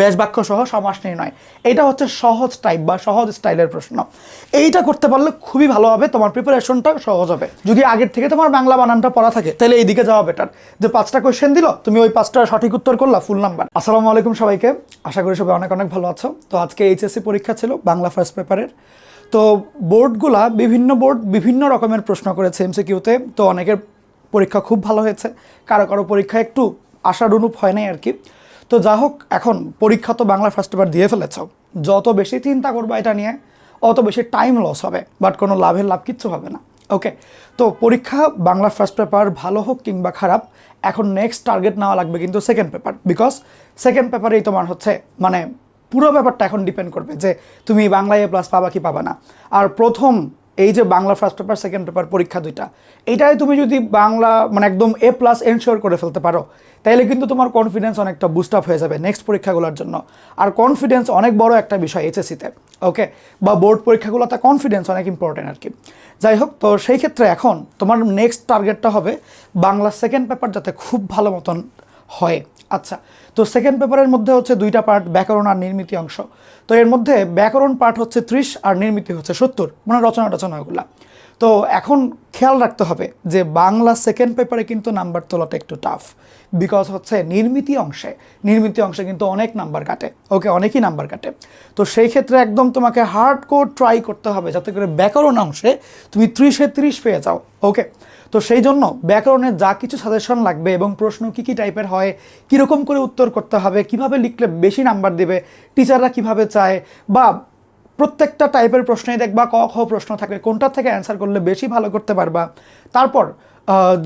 বেশ বাক্য সহ সমাস নির্ণয় এটা হচ্ছে সহজ টাইপ বা সহজ স্টাইলের প্রশ্ন। এইটা করতে পারলে খুবই ভালো হবে, তোমার প্রিপারেশনটা সহজ হবে। যদি আগের থেকে তোমার বাংলা বানানটা পড়া থাকে, তাহলে এইদিকে যাওয়া বেটার যে পাঁচটা কোয়েশ্চেন দিল, তুমি ওই পাঁচটা সঠিক উত্তর করলা ফুল নাম্বার আসসালামু আলাইকুম সবাইকে। আশা করি সবাই অনেক অনেক ভালো আছো। তো আজকে এইচএসসি পরীক্ষা ছিল, বাংলা ফার্স্ট পেপারের তো বোর্ডগুলা বিভিন্ন বোর্ড বিভিন্ন রকমের প্রশ্ন করেছে এমসিকিউতে তো অনেকের পরীক্ষা খুব ভালো হয়েছে। কারও কারও পরীক্ষা একটু আশানুরূপ হয় নাই আর কি। তো যা হোক, এখন পরীক্ষা তো বাংলা ফার্স্ট পেপার দিয়ে ফেলেছ। যত বেশি চিন্তা করবা এটা নিয়ে, অত বেশি টাইম লস হবে বাট কোনো লাভের লাভ কিচ্ছু হবে না। ওকে তো পরীক্ষা বাংলা ফার্স্ট পেপার ভালো হোক কিংবা খারাপ, এখন নেক্সট টার্গেট নেওয়া লাগবে কিন্তু সেকেন্ড পেপার বিকজ সেকেন্ড পেপারেই তোমার হচ্ছে মানে পুরো ব্যাপারটা এখন ডিপেন্ড করবে যে তুমি বাংলায় এ প্লাস পাবা কি পাবা না। আর প্রথম এই যে Bangla first paper second paper পরীক্ষা দুইটা, এটাই তুমি যদি বাংলা মানে একদম এ প্লাস এনশিওর করে ফেলতে পারো তাহলে কিন্তু তোমার কনফিডেন্স অনেকটা বুস্ট আপ হয়ে যাবে নেক্সট পরীক্ষাগুলোর জন্য। আর কনফিডেন্স অনেক বড় একটা বিষয় এইচএসিতে ওকে বা বোর্ড পরীক্ষাগুলো পরীক্ষাগুলোতে কনফিডেন্স অনেক ইম্পর্টেন্ট আর কি যাই হোক, তো সেই ক্ষেত্রে এখন তোমার নেক্সট টার্গেটটা হবে বাংলা সেকেন্ড পেপার যাতে খুব ভালো মতন হয়। আচ্ছা তো সেকেন্ড পেপারের মধ্যে হচ্ছে দুইটা পার্ট ব্যাকরণ আর নির্মিতি অংশ। তো এর মধ্যে ব্যাকরণ পার্ট হচ্ছে ত্রিশ আর নির্মিতি হচ্ছে সত্তর। মানে রচনা টচনাগুলা তো এখন খেয়াল রাখতে হবে যে বাংলা সেকেন্ড পেপারে কিন্তু নাম্বার তোলাটা একটু টাফ বিকজ হচ্ছে নির্মিতি অংশে নির্মিতি অংশে কিন্তু অনেক নাম্বার কাটে। ওকে অনেকই নাম্বার কাটে। তো সেই ক্ষেত্রে একদম তোমাকে হার্ড কোর ট্রাই করতে হবে যাতে করে ব্যাকরণ অংশে তুমি ত্রিশে ত্রিশ পেয়ে যাও। ওকে তো সেই জন্য ব্যাকরণের যা কিছু সাজেশন লাগবে এবং প্রশ্ন কী কী টাইপের হয়, কীরকম করে উত্তর করতে হবে, কীভাবে লিখলে বেশি নাম্বার দেবে টিচাররা কীভাবে চায়, বা প্রত্যেকটা টাইপের প্রশ্নে দেখবা ক, খ প্রশ্ন থাকবে কোনটার থেকে অ্যান্সার করলে বেশি ভালো করতে পারবা। তারপর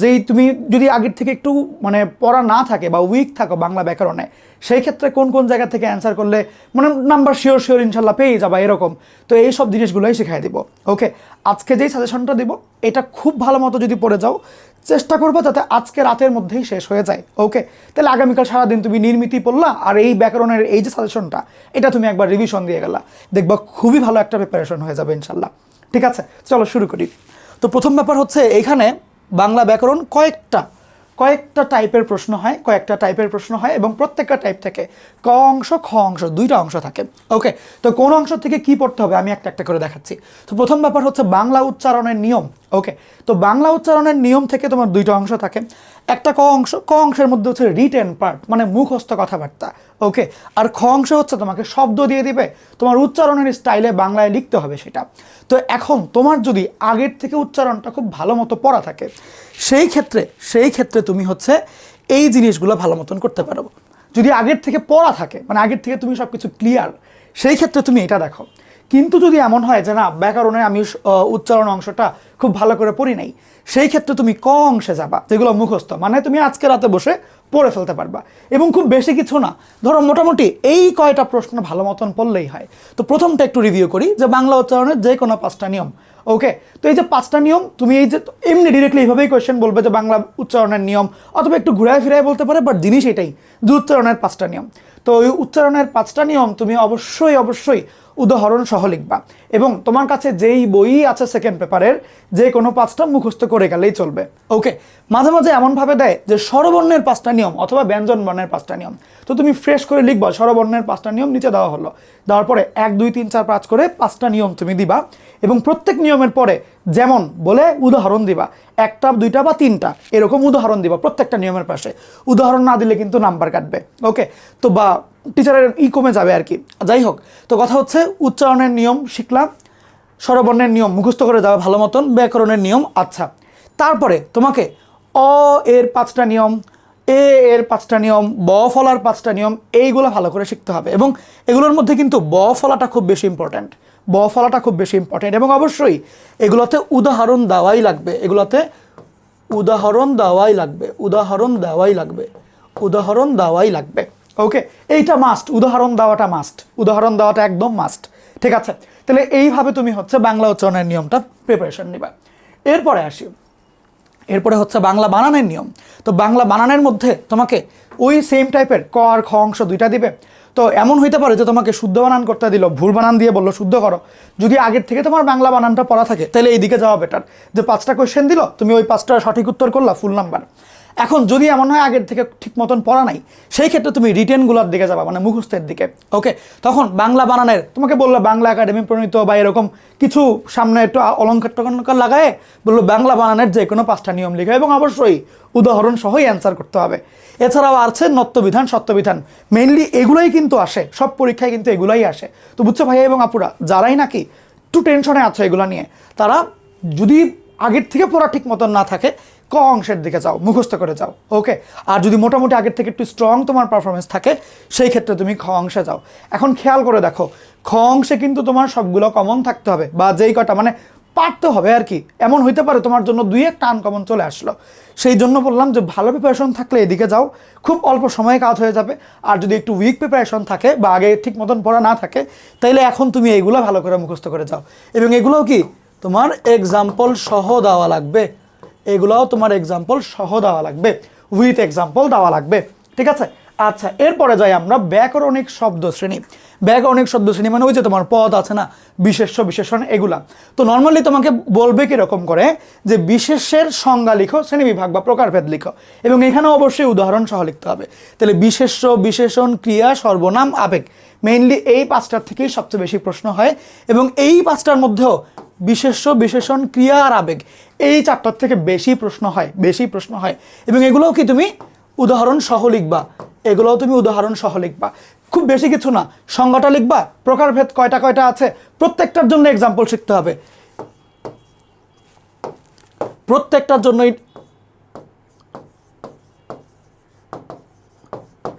যেই তুমি যদি আগের থেকে একটু মানে পড়া না থাকে বা উইক থাকো বাংলা ব্যাকরণে, সেই ক্ষেত্রে কোন কোন জায়গা থেকে অ্যান্সার করলে মানে নাম্বার শিওর শিওর ইনশাল্লাহ পেয়ে যাবা এরকম। তো এই সব জিনিসগুলোই শেখাই দিব। ওকে আজকে যেই সাজেশনটা দিব, এটা খুব ভালো মতো যদি পড়ে যাও, চেষ্টা করব যাতে আজকে রাতের মধ্যেই শেষ হয়ে যায়। ওকে তাহলে আগামীকাল সারাদিন তুমি নির্মিতি পড়লা আর এই ব্যাকরণের এই যে সাজেশনটা এটা তুমি একবার রিভিশন দিয়ে গেলা। দেখবা খুবই ভালো একটা প্রিপারেশন হয়ে যাবে ইনশাল্লাহ। ঠিক আছে? চলো শুরু করি। তো প্রথম ব্যাপার হচ্ছে এইখানে বাংলা ব্যাকরণ কয়েকটা কয়েকটা টাইপের প্রশ্ন হয়, কয়েকটা টাইপের প্রশ্ন হয় এবং প্রত্যেকটা টাইপ থেকে ক অংশ, খ অংশ, দুইটা অংশ থাকে। ওকে তো কোন অংশ থেকে কি পড়তে হবে? আমি একটা একটা করে দেখাচ্ছি। তো প্রথম ব্যাপার হচ্ছে বাংলা উচ্চারণের নিয়ম। ওকে তো বাংলা উচ্চারণের নিয়ম থেকে তোমার দুইটা অংশ থাকে। একটা ক অংশ, ক অংশের মধ্যে হচ্ছে রিটেন পার্ট মানে মুখস্থ কথাবার্তা। ওকে আর খ অংশ হচ্ছে তোমাকে শব্দ দিয়ে দিবে, তোমার উচ্চারণের স্টাইলে বাংলায় লিখতে হবে সেটা। তো এখন তোমার যদি আগের থেকে উচ্চারণটা খুব ভালো মতো পড়া থাকে, সেই ক্ষেত্রে সেই ক্ষেত্রে তুমি হচ্ছে এই জিনিসগুলো ভালো মতন করতে পারো। যদি আগের থেকে পড়া থাকে মানে আগের থেকে তুমি সব কিছু ক্লিয়ার সেই ক্ষেত্রে তুমি এটা দেখো। কিন্তু যদি এমন হয় যে না ব্যাকরণে আমি উচ্চারণ অংশটা খুব ভালো করে পড়ি নাই, সেই ক্ষেত্রে তুমি ক অংশে যাবা, যেগুলো মুখস্থ। মানে তুমি আজকে রাতে বসে পড়ে ফেলতে পারবা। এবং খুব বেশি কিছু না, ধরো মোটামুটি এই কয়টা প্রশ্ন ভালো মতন পড়লেই হয়। তো প্রথমটা একটু রিভিউ করি, যে বাংলা উচ্চারণের যে কোনো পাঁচটা নিয়ম, ওকে? তো এই যে পাঁচটা নিয়ম, তুমি এই যে, এমনি ডিরেক্টলি এইভাবেই কোয়েশ্চেন বলবে যে বাংলা উচ্চারণের নিয়ম, অথবা একটু ঘুরায় ফিরায় বলতে পারে বাট জিনিস এটাই, যে উচ্চারণের পাঁচটা নিয়ম। তো ওই উচ্চারণের পাঁচটা নিয়ম তুমি অবশ্যই অবশ্যই উদাহরণ সহ লিখবা। এবং তোমার কাছে যেই বই আছে সেকেন্ড পেপারের যে কোনো পাঁচটা মুখস্থ করে গেলেই চলবে। ওকে মাঝে মাঝে এমনভাবে দেয় যে স্বরবর্ণের পাঁচটা নিয়ম অথবা ব্যঞ্জন বর্ণের পাঁচটা নিয়ম। তো তুমি ফ্রেশ করে লিখবা, স্বরবর্ণের পাঁচটা নিয়ম নিচে দেওয়া হলো। দেওয়ার পরে এক, দুই, তিন, চার, পাঁচ করে পাঁচটা নিয়ম তুমি দিবা। এবং প্রত্যেক নিয়মের পরে যেমন বলে উদাহরণ দিবা, একটা, দুইটা বা তিনটা, এরকম উদাহরণ দিবা প্রত্যেকটা নিয়মের পাশে। উদাহরণ না দিলে কিন্তু নাম্বার কাটবে, ওকে? তো বা টিচারের ই কমে যাবে আর কি। যাই হোক, তো কথা হচ্ছে উচ্চারণের নিয়ম শিখলাম, স্বরবর্ণের নিয়ম মুখস্থ করে যাওয়া ভালো মতন, ব্যাকরণের নিয়ম আচ্ছা। তারপরে তোমাকে অ এর পাঁচটা নিয়ম এ এর পাঁচটা নিয়ম, ব ফলার পাঁচটা নিয়ম, এইগুলো ভালো করে শিখতে হবে। এবং এগুলোর মধ্যে কিন্তু ব ফলাটা খুব বেশি ইম্পর্ট্যান্ট ব ফলাটা খুব বেশি ইম্পর্ট্যান্ট এবং অবশ্যই এগুলোতে উদাহরণ দেওয়াই লাগবে। এগুলোতে উদাহরণ দেওয়াই লাগবে। উদাহরণ দেওয়াই লাগবে। উদাহরণ দেওয়াই লাগবে। ওকে? এইটা মাস্ট উদাহরণ দেওয়াটা মাস্ট উদাহরণ দেওয়াটা একদম মাস্ট ঠিক আছে? তাহলে এইভাবে তুমি হচ্ছে বাংলা উচ্চারণের নিয়মটা প্রিপারেশন নিবা। এরপরে আসি। এরপরে হচ্ছে বাংলা বানানের নিয়ম। তো বাংলা বানানের মধ্যে তোমাকে ওই সেম টাইপের ক আর খ অংশ দুইটা দিবে। তো এমন হইতে পারে যে তোমাকে শুদ্ধ বানান করতে দিল, ভুল বানান দিয়ে বলল, শুদ্ধ করো। যদি আগের থেকে তোমার বাংলা বানানটা পড়া থাকে, তাহলে এইদিকে যাওয়া বেটার যে পাঁচটা কোয়েশ্চেন দিল, তুমি ওই পাঁচটা সঠিক উত্তর করলা ফুল নাম্বার এখন যদি এমন হয় আগের থেকে ঠিক মতন পড়া নাই, সেই ক্ষেত্রে তুমি রিটেনগুলোর দিকে যাবা মানে মুখস্থের দিকে ওকে তখন বাংলা বানানের, তোমাকে বলল বাংলা একাডেমি প্রণীত বা এরকম কিছু সামনে একটু অলঙ্কার টলঙ্কার লাগায় বলল বাংলা বানানের যে কোনো পাঁচটা নিয়ম লিখে এবং অবশ্যই উদাহরণ সহই অ্যান্সার করতে হবে। এছাড়াও আছে নত্যবিধান, সত্যবিধান। মেইনলি এগুলোই কিন্তু আসে, সব পরীক্ষায় কিন্তু এগুলোই আসে। তো বুঝছ ভাইয়া এবং আপুরা, যারাই নাকি একটু টেনশনে আছো এগুলো নিয়ে, তারা যদি আগের থেকে পড়া ঠিক মতন না থাকে ক অংশের দিকে যাও, মুখস্থ করে যাও ওকে আর যদি মোটামুটি আগের থেকে একটু স্ট্রং তোমার পারফরমেন্স থাকে, সেই ক্ষেত্রে তুমি খ অংশে যাও। এখন খেয়াল করে দেখো, খ অংশে কিন্তু তোমার সবগুলো কমন থাকতে হবে, বা যেই কটা মানে পারতে হবে আর কি। এমন হইতে পারে তোমার জন্য দুই একটা আনকমন চলে আসলো। সেই জন্য বললাম যে ভালো প্রিপারেশন থাকলে এদিকে যাও, খুব অল্প সময়ে কাজ হয়ে যাবে। আর যদি একটু উইক প্রিপারেশন থাকে, বা আগে ঠিক মতন পড়া না থাকে, তাইলে এখন তুমি এইগুলো ভালো করে মুখস্থ করে যাও। এবং এগুলোও কি? তোমার এক্সাম্পল সহ দেওয়া লাগবে। এগুলোও তোমার এক্সাম্পল সহ দেওয়া লাগবে উইথ এক্সাম্পল দেওয়া লাগবে ঠিক আছে? আচ্ছা এরপরে যাই আমরা ব্যাকরণিক শব্দ শ্রেণি ব্যাকরণিক শব্দ শ্রেণি মানে ওই যে তোমার পদ আছে না, বিশেষ্য, বিশেষণ, এগুলা। তো নর্মালি তোমাকে বলবে কীরকম করে যে বিশেষের সংজ্ঞা লিখো শ্রেণি বিভাগ বা প্রকারভেদ লিখো। এবং এখানে অবশ্যই উদাহরণ সহ লিখতে হবে। তাহলে বিশেষ্য, বিশেষণ, ক্রিয়া, সর্বনাম, আবেগ। মেইনলি এই পাঁচটার থেকেই সবচেয়ে বেশি প্রশ্ন হয়। এবং এই পাঁচটার মধ্যেও বিশেষ্য, বিশেষণ, ক্রিয়া আর আবেগ, এই চারটার থেকে বেশি প্রশ্ন হয়, বেশি প্রশ্ন হয়। এবং এগুলোও কি তুমি উদাহরণ সহ লিখবা। এগুলোও তুমি উদাহরণ সহ লিখবা। খুব বেশি কিছু না, সংজ্ঞাটা লিখবা, প্রকারভেদ কয়টা কয়টা আছে, প্রত্যেকটার জন্য এক্সাম্পল শিখতে হবে। প্রত্যেকটার জন্যই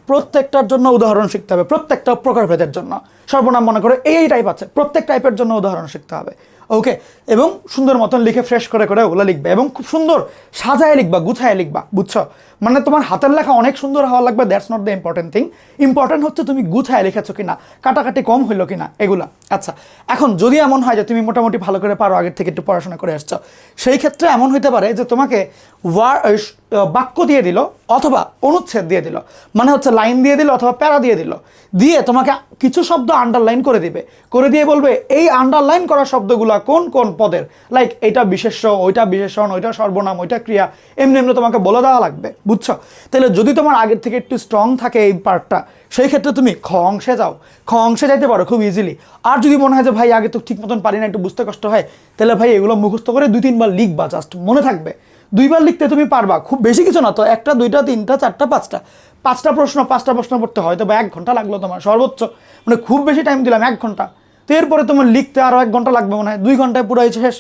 প্রত্যেকটার জন্য উদাহরণ শিখতে হবে, প্রত্যেকটা প্রকারভেদের জন্য। সর্বনাম মনে করে, এই টাইপ আছে, প্রত্যেক টাইপের জন্য উদাহরণ শিখতে হবে। ওকে এবং সুন্দর মতন লিখে ফ্রেশ করে করে ওগুলো লিখবে এবং খুব সুন্দর সাজায় লিখবা, গুছায় লিখবা, বুঝছ? মানে তোমার হাতের লেখা অনেক সুন্দর হওয়া লাগবে that's not the important thing important হচ্ছে তুমি গুছায় লিখেছো কিনা, কাটাকাটি কম হইল কিনা, এগুলা। আচ্ছা এখন যদি এমন হয় যে তুমি মোটামুটি ভালো করে পারো আগের থেকে একটু পড়াশোনা করে আসছো, সেই ক্ষেত্রে এমন হইতে পারে যে তোমাকে ওয়ার বাক্য দিয়ে দিল অথবা অনুচ্ছেদ দিয়ে দিল। মানে হচ্ছে লাইন দিয়ে দিল অথবা প্যারা দিয়ে দিল। দিয়ে তোমাকে কিছু শব্দ আন্ডারলাইন করে দিবে। করে দিয়ে বলবে, এই আন্ডারলাইন করা শব্দগুলো কোন কোন পদের? লাইক এটা বিশেষ্য, ওইটা বিশেষণ, ওইটা সর্বনাম, ওইটা ক্রিয়া। এমনি এমনি তোমাকে বলে দেওয়া লাগবে, বুঝছ? তাহলে যদি তোমার আগের থেকে একটু স্ট্রং থাকে এই পার্টটা সেই ক্ষেত্রে তুমি খ অংশে যাও। খ অংশে যাইতে পারো খুব ইজিলি আর যদি মনে হয় যে, ভাই, আগে তো ঠিক মতন পারি না, একটু বুঝতে কষ্ট হয়, তাহলে ভাই এগুলো মুখস্থ করে দুই তিনবার লিখবা জাস্ট মনে থাকবে। দুইবার লিখতে তুমি পারবা। খুব বেশি কিছু না তো, একটা, দুইটা, তিনটা, চারটা, পাঁচটা। পাঁচটা প্রশ্ন পাঁচটা প্রশ্ন পড়তে হয়তো বা এক ঘণ্টা লাগল তোমার, সর্বোচ্চ। মানে খুব বেশি টাইম দিলাম, এক ঘণ্টা। তো এরপরে তোমার লিখতে আরও এক ঘণ্টা লাগবে মনে হয়, দুই ঘন্টায় পুরো হয়েছে শেষ।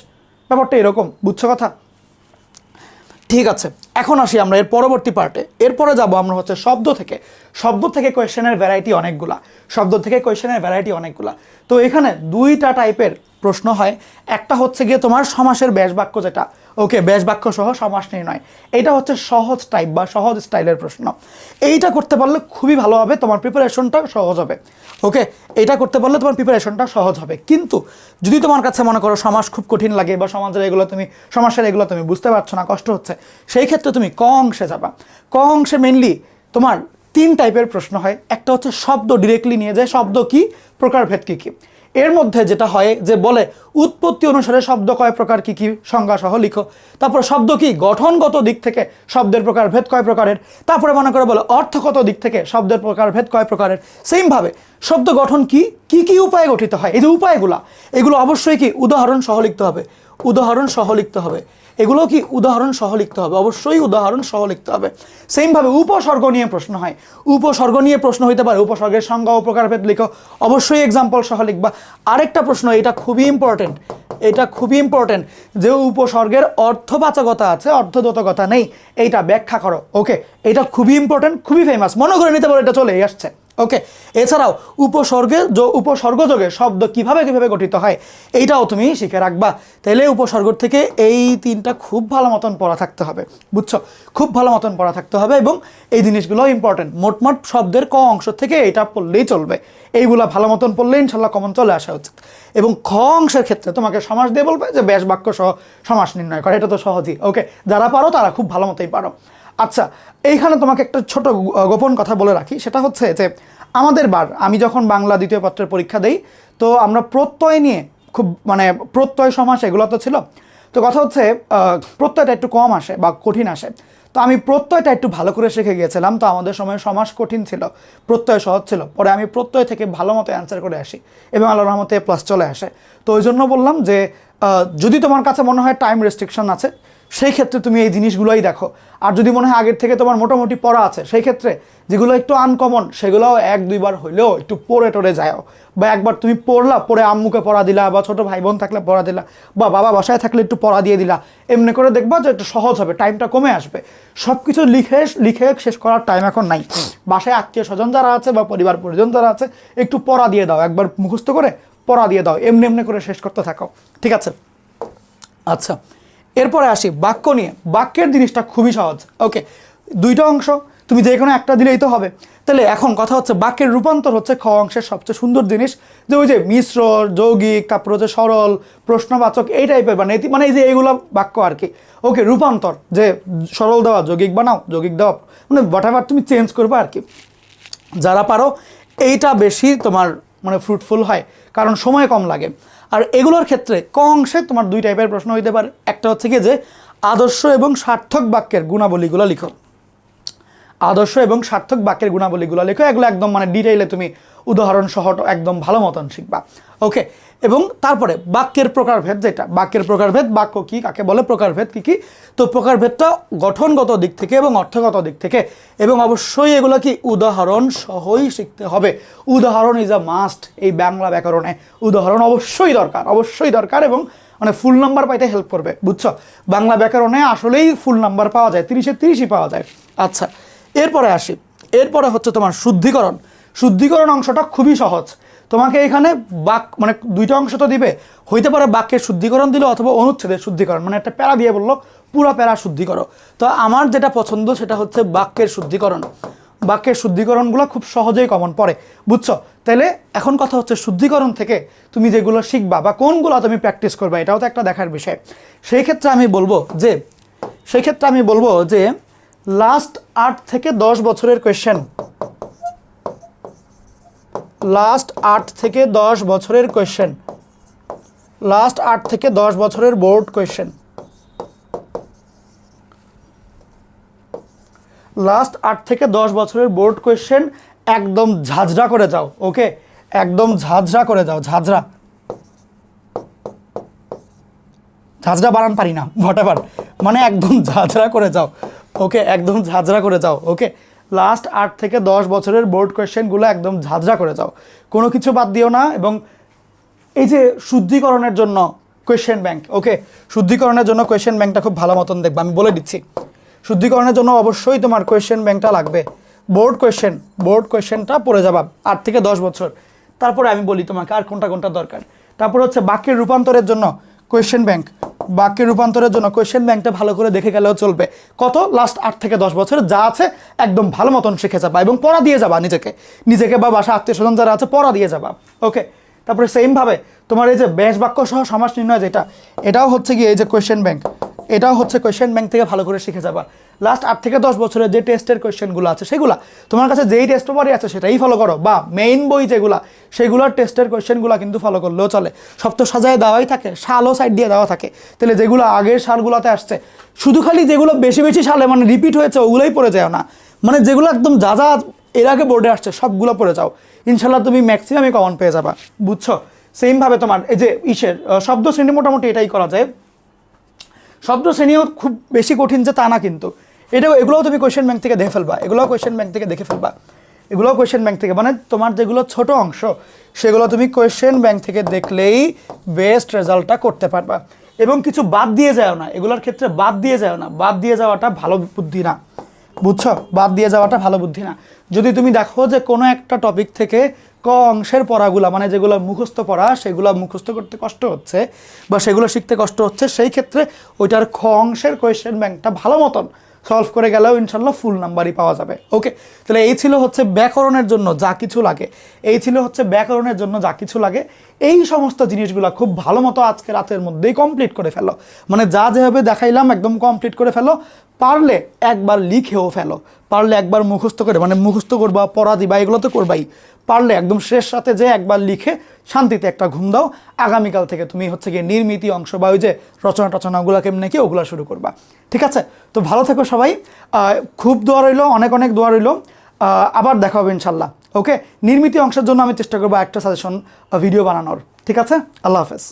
ব্যাপারটা এরকম, বুঝছ কথা? ঠিক আছে, এখন আসি আমরা এর পরবর্তী পার্টে এরপরে যাব আমরা হচ্ছে শব্দ থেকে। শব্দ থেকে কোয়েশ্চেনের ভ্যারাইটি অনেকগুলা। শব্দ থেকে কোয়েশ্চেনের ভ্যারাইটি অনেকগুলা। তো এখানে দুইটা টাইপের প্রশ্ন হয়, একটা হচ্ছে গিয়ে তোমার সমাসের ব্যাস বাক্য যেটা। ওকে ব্যাস বাক্য সহ সমাস নির্ণয়। এটা হচ্ছে সহজ টাইপ বা সহজ স্টাইলের প্রশ্ন। এইটা করতে পারলে খুবই ভালো হবে, তোমার প্রিপারেশনটা সহজ হবে। ওকে, এটা করতে পারলে তোমার প্রিপারেশনটা সহজ হবে। কিন্তু যদি তোমার কাছে মনে করো সমাস খুব কঠিন লাগে বা সমাজের এগুলো তুমি, সমাসের এগুলো তুমি বুঝতে পারছ না, কষ্ট হচ্ছে, সেই ক্ষেত্রে তুমি ক অংশে যাবা। ক অংশে মেনলি তোমার তিন টাইপের প্রশ্ন হয়। একটা হচ্ছে শব্দ ডিরেক্টলি নিয়ে যায়। শব্দ কি? প্রকারভেদ কী কী? এর মধ্যে যেটা হয় যে বলে, উৎপত্তি অনুসারে শব্দ কয় প্রকার, কী কী সংজ্ঞা সহ লিখো। তারপর শব্দ কি? গঠনগত দিক থেকে শব্দের প্রকার, ভেদ কয় প্রকারের। তারপরে মনে করে বলে, অর্থগত দিক থেকে শব্দের প্রকার, ভেদ কয় প্রকারের। সেমভাবে শব্দ গঠন কি? কি কি উপায়ে গঠিত হয়? এই যে উপায়গুলা, এগুলো অবশ্যই কি? উদাহরণ সহ লিখতে হবে। উদাহরণ সহ লিখতে হবে। এগুলো কি উদাহরণ সহ লিখতে হবে? অবশ্যই উদাহরণ সহ লিখতে হবে। সেমভাবে উপসর্গ নিয়ে প্রশ্ন হয়। উপসর্গ নিয়ে প্রশ্ন হইতে পারে। উপসর্গের সংজ্ঞা ও প্রকারভেদ লিখো। অবশ্যই এক্সাম্পল সহ লিখবা। আরেকটা প্রশ্ন, এটা খুবই ইম্পর্টেন্ট এটা খুবই ইম্পর্টেন্ট যে উপসর্গের অর্থবাচকতা আছে, অর্থদতকতা নেই। এইটা ব্যাখ্যা করো। ওকে এটা খুবই ইম্পর্টেন্ট খুবই ফেমাস মনে করে নিতে পারো, এটা চলেই আসছে। ওকে এছাড়াও উপসর্গে উপসর্গযোগে শব্দ কীভাবে কীভাবে গঠিত হয়, এইটাও তুমি শিখে রাখবা। তাহলে উপসর্গ থেকে এই তিনটা খুব ভালো মতন পড়া থাকতে হবে, বুঝছ? খুব ভালো মতন পড়া থাকতে হবে এবং এই জিনিসগুলো ইম্পর্টেন্ট মোটমাট শব্দের ক অংশ থেকে এটা পড়লেই চলবে। এইগুলা ভালো মতন পড়লে ইনশাল্লাহ কমন চলে আসা উচিত। এবং খ অংশের ক্ষেত্রে তোমাকে সমাস দিয়ে বলবে যে ব্যাস বাক্য সহ সমাস নির্ণয় করে, এটা তো সহজই। ওকে যারা পারো তারা খুব ভালো মতোই পারো। আচ্ছা এইখানে তোমাকে একটা ছোট গোপন কথা বলে রাখি। সেটা হচ্ছে যে, আমাদের বার, আমি যখন বাংলা দ্বিতীয় পত্রের পরীক্ষা দেই, তো আমরা প্রত্যয় নিয়ে খুব মানে প্রত্যয় সমাস এগুলো তো ছিল। তো কথা হচ্ছে প্রত্যয়টা একটু কম আসে বা কঠিন আসে। তো আমি প্রত্যয়টা একটু ভালো করে শিখে গিয়েছিলাম, তো আমাদের সময় সমাস কঠিন ছিল, প্রত্যয় সহজ ছিল। পরে আমি প্রত্যয় থেকে ভালো মতো অ্যান্সার করে আসি এবং আল্লাহ রহমতে প্লাস চলে আসে। তো ওই জন্য বললাম যে যদি তোমার কাছে মনে হয় টাইম রেস্ট্রিকশন আছে সেই ক্ষেত্রে তুমি এই জিনিসগুলোই দেখো। আর যদি মনে হয় আগের থেকে তোমার মোটামুটি পড়া আছে, সেই ক্ষেত্রে যেগুলো একটু আনকমন সেগুলোও এক, দুইবার হইলেও একটু পড়ে টরে যাও বা একবার তুমি পড়লা, পড়ে আম্মুকে পড়া দিলা, বা ছোটো ভাই বোন থাকলে পড়া দিলা, বা বাবা বাসায় থাকলে একটু পড়া দিয়ে দিলা, এমনি করে দেখবা যে একটু সহজ হবে টাইমটা কমে আসবে। সব কিছু লিখে লিখে শেষ করার টাইম এখন নাই। বাসায় আত্মীয় স্বজন যারা আছে, বা পরিবার পরিজন যারা আছে, একটু পড়া দিয়ে দাও, একবার মুখস্থ করে পড়া দিয়ে দাও, এমনি এমনি করে শেষ করতে থাকো। ঠিক আছে? আচ্ছা। এরপরে আসি, বাক্য নিয়ে। বাক্যের জিনিসটা খুবই সহজ। ওকে, দুইটা অংশ, তুমি যে কোনো একটা দিলেই তো হবে। তাহলে এখন কথা হচ্ছে, বাক্যের রূপান্তর হচ্ছে খ অংশের সবচেয়ে সুন্দর জিনিস। যে ওই যে মিশ্র, যৌগিক, তারপর হচ্ছে সরল, প্রশ্নবাচক, এই টাইপের মানে মানে এই যে এইগুলো বাক্য আর কি। ওকে, রূপান্তর, যে সরল দেওয়া, যৌগিক বানাও, যৌগিক দেওয়া মানে হোয়াট তুমি চেঞ্জ করবে আর কি। যারা পারো, এইটা বেশি তোমার মানে ফ্রুটফুল হয়, কারণ সময় কম লাগে। আর এগুলোর ক্ষেত্রে ক অংশে তোমার দুই টাইপের প্রশ্ন হইতে পারে। একটা হচ্ছে কি যে আদর্শ এবং সার্থক বাক্যের গুণাবলীগুলো লিখো। আদর্শ এবং সার্থক বাক্যের গুণাবলীগুলো লেখো। এগুলো একদম মানে ডিটেইলে তুমি উদাহরণ সহ একদম ভালো মতন শিখবা। ওকে এবং তারপরে বাক্যের প্রকারভেদ যেটা, বাক্যের প্রকারভেদ, বাক্য কি, কাকে বলে, প্রকারভেদ কি কি? তো প্রকারভেদটা গঠনগত দিক থেকে এবং অর্থগত দিক থেকে এবং অবশ্যই এগুলো কি? উদাহরণ সহই শিখতে হবে। উদাহরণ ইজ আ মাস্ট এই বাংলা ব্যাকরণে। উদাহরণ অবশ্যই দরকার অবশ্যই দরকার এবং মানে ফুল নাম্বার পাইতে হেল্প করবে, বুঝছ? বাংলা ব্যাকরণে আসলেই ফুল নাম্বার পাওয়া যায়, তিরিশে তিরিশই পাওয়া যায়। আচ্ছা এরপরে আসি। এরপরে হচ্ছে তোমার শুদ্ধিকরণ। শুদ্ধিকরণ অংশটা খুবই সহজ। তোমাকে এখানে বাক মানে দুইটা অংশ তো দিবে। হইতে পারে বাক্যের শুদ্ধিকরণ দিল অথবা অনুচ্ছেদের শুদ্ধিকরণ। মানে একটা প্যারা দিয়ে বলল, পুরো প্যারা শুদ্ধি করো। তো আমার যেটা পছন্দ সেটা হচ্ছে বাক্যের শুদ্ধিকরণ। বাক্যের শুদ্ধিকরণগুলো খুব সহজেই কমন পড়ে। বুঝছ? তাহলে এখন কথা হচ্ছে শুদ্ধিকরণ থেকে তুমি যেগুলো শিখবা বা কোনগুলো তুমি প্র্যাকটিস করবা, এটাও তো একটা দেখার বিষয়। সেই ক্ষেত্রে আমি বলব যে, সেই ক্ষেত্রে আমি বলব যে লাস্ট আট থেকে দশ বছরের কোয়েশ্চেন লাস্ট আট থেকে দশ বছরের কোয়েশ্চেন লাস্ট আট থেকে দশ বছরের বোর্ড কোয়েশ্চেন লাস্ট আট থেকে দশ বছরের বোর্ড কোয়েশ্চেন একদম ঝাঁঝরা করে যাও ওকে একদম ঝাঁঝরা করে যাও, ঝাঁঝরা। ঝাঁঝরা বানান পারি না হোয়াট মানে একদম ঝাঁঝরা করে যাও ওকে একদম ঝাঁঝরা করে যাও ওকে লাস্ট আট থেকে দশ বছরের বোর্ড কোয়েশ্চেনগুলো একদম ঝাঁঝরা করে যাও। কোনো কিছু বাদ দিও না এবং এই যে শুদ্ধিকরণের জন্য কোয়েশ্চেন ব্যাংক ওকে শুদ্ধিকরণের জন্য কোয়েশ্চেন ব্যাংকটা খুব ভালো মতন দেখবে, আমি বলে দিচ্ছি। শুদ্ধিকরণের জন্য অবশ্যই তোমার কোয়েশ্চেন ব্যাংকটা লাগবে। বোর্ড কোয়েশ্চেন বোর্ড কোয়েশ্চেনটা পড়ে যাবা আট থেকে দশ বছর। তারপরে আমি বলি তোমাকে আর কোনটা কোনটা দরকার। তারপর হচ্ছে বাক্যের রূপান্তরের জন্য কোয়েশ্চেন ব্যাংক বাক্যের রূপান্তরের জন্য কোয়েশ্চেন ব্যাংকটা ভালো করে দেখে গেলেও চলবে। কত? লাস্ট আট থেকে দশ বছর যা আছে, একদম ভালো মতন শিখে যাবা এবং পড়া দিয়ে যাবা নিজেকে। নিজেকে বা বাসা আত্মীয় স্বজন যারা আছে, পড়া দিয়ে যাবা। ওকে তারপরে সেমভাবে তোমার এই যে ব্যাস বাক্য সহ সমাজ নির্ণয় যেটা, এটাও হচ্ছে কি এই যে কোয়েশ্চেন ব্যাংক এটাও হচ্ছে কোয়েশ্চেন ব্যাংক থেকে ভালো করে শিখে যাবা। লাস্ট আট থেকে দশ বছরের যে টেস্টের কোয়েশ্চেনগুলো আছে, সেগুলা। তোমার কাছে যেই টেস্ট পেপারই আছে, সেটাই ফলো করো। বা মেইন বই যেগুলা, সেগুলোর টেস্টের কোয়েশ্চেনগুলো কিন্তু ফলো করলেও চলে। সব তো সাজায় দেওয়াই থাকে, সালও সাইড দিয়ে দেওয়া থাকে। তাহলে যেগুলো আগের সালগুলোতে আসছে, শুধু খালি যেগুলো বেশি বেশি সালে মানে রিপিট হয়েছে, ওগুলোই পড়ে যাও না। মানে যেগুলো একদম যা যা এর আগে বোর্ডে আসছে, সবগুলো পড়ে যাও। ইনশাল্লাহ তুমি ম্যাক্সিমামই কমন পেয়ে যাবা, বুঝছ? সেমভাবে তোমার, এই যে ইসের শব্দ শ্রেণি মোটামুটি এটাই করা যায়। শব্দ শ্রেণীও খুব বেশি কঠিন যে তা না কিন্তু। এটাও এগুলোও তুমি কোয়েশ্চেন ব্যাংক থেকে দেখে ফেলবা। এগুলোও কোয়েশ্চেন ব্যাংক থেকে দেখে ফেলবা। এগুলোও কোয়েশ্চেন ব্যাংক থেকে। মানে তোমার যেগুলো ছোট অংশ, সেগুলো তুমি কোয়েশ্চেন ব্যাংক থেকে দেখলেই বেস্ট রেজাল্টটা করতে পারবা। এবং কিছু বাদ দিয়ে যাও না। এগুলোর ক্ষেত্রে বাদ দিয়ে যাও না। বাদ দিয়ে যাওয়াটা ভালো বুদ্ধি না। বুঝছ? বাদ দিয়ে যাওয়াটা ভালো বুদ্ধি না। যদি তুমি দেখো যে কোনো একটা টপিক থেকে ক অংশের পড়াগুলা মানে যেগুলো মুখস্থ পড়া, সেগুলো মুখস্থ করতে কষ্ট হচ্ছে বা সেগুলো শিখতে কষ্ট হচ্ছে, সেই ক্ষেত্রে ওইটার খ অংশের কোয়েশ্চেন ব্যাংকটা ভালো মতন সলভ করে গেলেও ইনশাল্লাহ ফুল নাম্বারই পাওয়া যাবে। ওকে তাহলে এই ছিল হচ্ছে ব্যাকরণের জন্য যা কিছু লাগে। এই ছিল হচ্ছে ব্যাকরণের জন্য যা কিছু লাগে। এই সমস্ত জিনিসগুলো খুব ভালো মতো আজকে রাতের মধ্যেই কমপ্লিট করে ফেলো। মানে যা যেভাবে দেখাইলাম একদম কমপ্লিট করে ফেলো। পারলে একবার লিখেও ফেলো। পারলে একবার মুখস্থ করে মানে মুখস্থ করবা, পড়া দিবা, এগুলো তো করবাই। পারলে একদম শেষ সাথে যে একবার লিখে শান্তিতে একটা ঘুম দাও। আগামীকাল থেকে তুমি হচ্ছে গিয়ে নির্মিতি অংশ বা ওই যে রচনা টচনাগুলো কেমনে কি ওগুলো শুরু করবা। ঠিক আছে? তো ভালো থেকো সবাই। খুব দোয়া রইল, অনেক অনেক দোয়া রইল। আবার দেখা হবে ইনশাল্লাহ ওকে? নির্মিতি অংশের জন্য আমি চেষ্টা করব একটা সাজেশন ভিডিও বানানোর। ঠিক আছে? আল্লাহ হাফেজ।